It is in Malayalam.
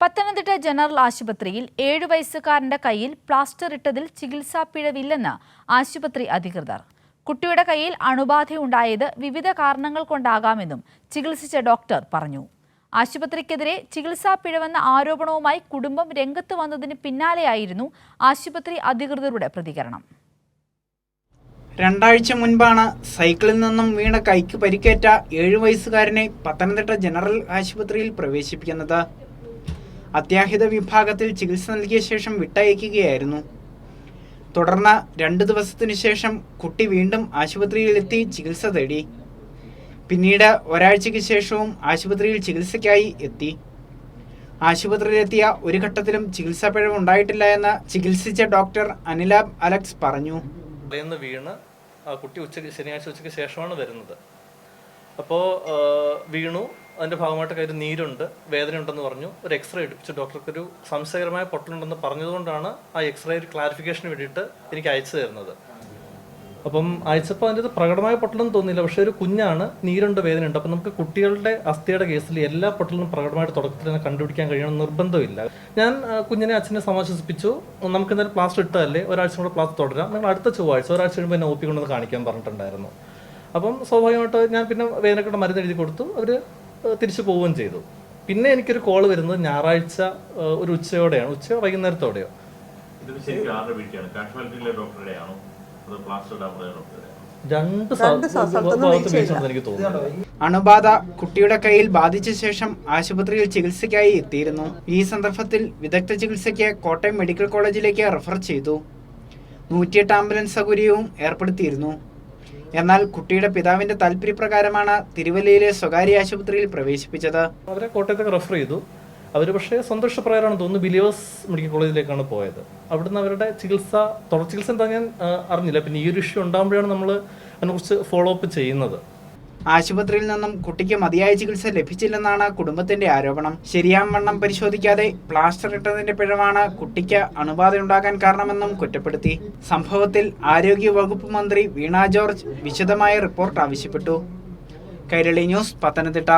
പത്തനംതിട്ട ജനറൽ ആശുപത്രിയിൽ ഏഴു വയസ്സുകാരന്റെ കയ്യിൽ പ്ലാസ്റ്റർ ഇട്ടതിൽ ചികിത്സാ പിഴവില്ലെന്ന് ആശുപത്രി അധികൃതർ. കുട്ടിയുടെ കയ്യിൽ അണുബാധയുണ്ടായത് വിവിധ കാരണങ്ങൾ കൊണ്ടാകാമെന്നും ചികിത്സിച്ച ഡോക്ടർ പറഞ്ഞു. ആശുപത്രിക്കെതിരെ ചികിത്സാ പിഴവെന്ന ആരോപണവുമായി കുടുംബം രംഗത്ത് വന്നതിന് പിന്നാലെയായിരുന്നു ആശുപത്രി അധികൃതരുടെ പ്രതികരണം. രണ്ടാഴ്ച മുൻപാണ് സൈക്കിളിൽ നിന്നും വീണ കൈക്ക് പരിക്കേറ്റ ഏഴു വയസ്സുകാരനെ പത്തനംതിട്ട ജനറൽ ആശുപത്രിയിൽ പ്രവേശിപ്പിക്കുന്നത്. അത്യാഹിത വിഭാഗത്തിൽ ചികിത്സ നൽകിയ ശേഷം വിട്ടയക്കുകയായിരുന്നു. തുടർന്ന് രണ്ടു ദിവസത്തിനു ശേഷം കുട്ടി വീണ്ടും ആശുപത്രിയിലെത്തി ചികിത്സ തേടി. പിന്നീട് ഒരാഴ്ചയ്ക്ക് ശേഷവും ആശുപത്രിയിൽ ചികിത്സയ്ക്കായി എത്തി. ആശുപത്രിയിലെത്തിയ ഒരു ഘട്ടത്തിലും ചികിത്സാ പിഴവ് ഉണ്ടായിട്ടില്ല എന്ന് ചികിത്സിച്ച ഡോക്ടർ അനിലാബ് അലക്സ് പറഞ്ഞു. വീണ് കുട്ടി ഉച്ചയ്ക്ക് ശനിയാഴ്ച ഉച്ചയ്ക്ക് ശേഷമാണ് വരുന്നത്. അപ്പോൾ വീണു. അതിന്റെ ഭാഗമായിട്ട് കയ്യിൽ നീരുണ്ട് വേദനയുണ്ടെന്ന് പറഞ്ഞു. ഒരു എക്സ്റേ എടുപ്പിച്ചു. ഡോക്ടർക്ക് ഒരു സംശയകരമായ പൊട്ടലുണ്ടെന്ന് പറഞ്ഞതുകൊണ്ടാണ് ആ എക്സ്റേ ഒരു ക്ലാരിഫിക്കേഷന് വേണ്ടിയിട്ട് എനിക്ക് അയച്ചു തരുന്നത്. അപ്പം അയച്ചപ്പോൾ അതിന്റെ അത് പ്രകടമായ പൊട്ടലൊന്നും തോന്നിയില്ല. പക്ഷേ ഒരു കുഞ്ഞാണ് നീരുണ്ട് വേദനയുണ്ട്. അപ്പം നമുക്ക് കുട്ടികളുടെ അസ്ഥിയുടെ കേസിൽ എല്ലാ പൊട്ടലും പ്രകടമായിട്ട് തുടക്കത്തിൽ തന്നെ കണ്ടുപിടിക്കാൻ കഴിയണം നിർബന്ധമില്ല. ഞാൻ കുഞ്ഞിനെ അച്ഛനെ സമാശ്വസിപ്പിച്ചു. നമുക്ക് എന്തായാലും പ്ലാസ്റ്റർ ഇട്ടതല്ലേ? ഒരാഴ്ച കൂടെ പ്ലാസ്റ്റർ തുടരാം. നിങ്ങൾ അടുത്ത ചൊവ്വാഴ്ച ഒരാഴ്ച കഴിയുമ്പോൾ എന്നെ ഒപ്പിക്കൊണ്ടെന്ന് കാണിക്കാൻ പറഞ്ഞിട്ടുണ്ടായിരുന്നു. അപ്പം സ്വാഭാവികമായിട്ട് ഞാൻ പിന്നെ വേദനക്കുള്ള മരുന്ന് എഴുതി കൊടുത്തു. അവർ തിരിച്ചു പോവുകയും ചെയ്തു. പിന്നെ എനിക്കൊരു കോൾ വരുന്നത് ഞായറാഴ്ച ഒരു ഉച്ചയോടെയാണ്. ഉച്ചയോ വൈകുന്നേരത്തോടെയോ. രണ്ട് എനിക്ക് തോന്നുന്നു അണുബാധ കുട്ടിയുടെ കയ്യിൽ ബാധിച്ച ശേഷം ആശുപത്രിയിൽ ചികിത്സയ്ക്കായി എത്തിയിരുന്നു. ഈ സന്ദർഭത്തിൽ വിദഗ്ധ ചികിത്സയ്ക്ക് കോട്ടയം മെഡിക്കൽ കോളേജിലേക്ക് റെഫർ ചെയ്തു. നൂറ്റിയെട്ട് ആംബുലൻസ് സൗകര്യവും ഏർപ്പെടുത്തിയിരുന്നു. എന്നാൽ കുട്ടിയുടെ പിതാവിന്റെ താല്പര്യപ്രകാരമാണ് തിരുവല്ലയിലെ സ്വകാര്യ ആശുപത്രിയിൽ പ്രവേശിപ്പിച്ചത്. അവരെ കോട്ടയത്തേക്ക് റെഫർ ചെയ്തു. അവർ പക്ഷേ സന്തോഷപ്രകാരമാണ് തോന്നുന്നു ബിലീവേഴ്സ് മെഡിക്കൽ കോളേജിലേക്കാണ് പോയത്. അവിടുന്ന് അവരുടെ ചികിത്സ തുടർ ചികിത്സ എന്താ ഞാൻ അറിഞ്ഞില്ല. പിന്നെ ഈ ഒരു ഇഷ്യൂ ഉണ്ടാകുമ്പോഴാണ് നമ്മൾ അതിനെക്കുറിച്ച് ഫോളോ അപ്പ് ചെയ്യുന്നത്. ആശുപത്രിയിൽ നിന്നും കുട്ടിക്ക് മതിയായ ചികിത്സ ലഭിച്ചില്ലെന്നാണ് കുടുംബത്തിന്റെ ആരോപണം. ശരിയാം വണ്ണം പരിശോധിക്കാതെ പ്ലാസ്റ്റർ ഇട്ടതിന്റെ പിഴവാണ് കുട്ടിക്ക് അണുബാധയുണ്ടാകാൻ കാരണമെന്നും കുറ്റപ്പെടുത്തി. സംഭവത്തിൽ ആരോഗ്യ വകുപ്പ് മന്ത്രി വീണ ജോർജ് വിശദമായ റിപ്പോർട്ട് ആവശ്യപ്പെട്ടു. കൈരളി ന്യൂസ് പത്തനംതിട്ട.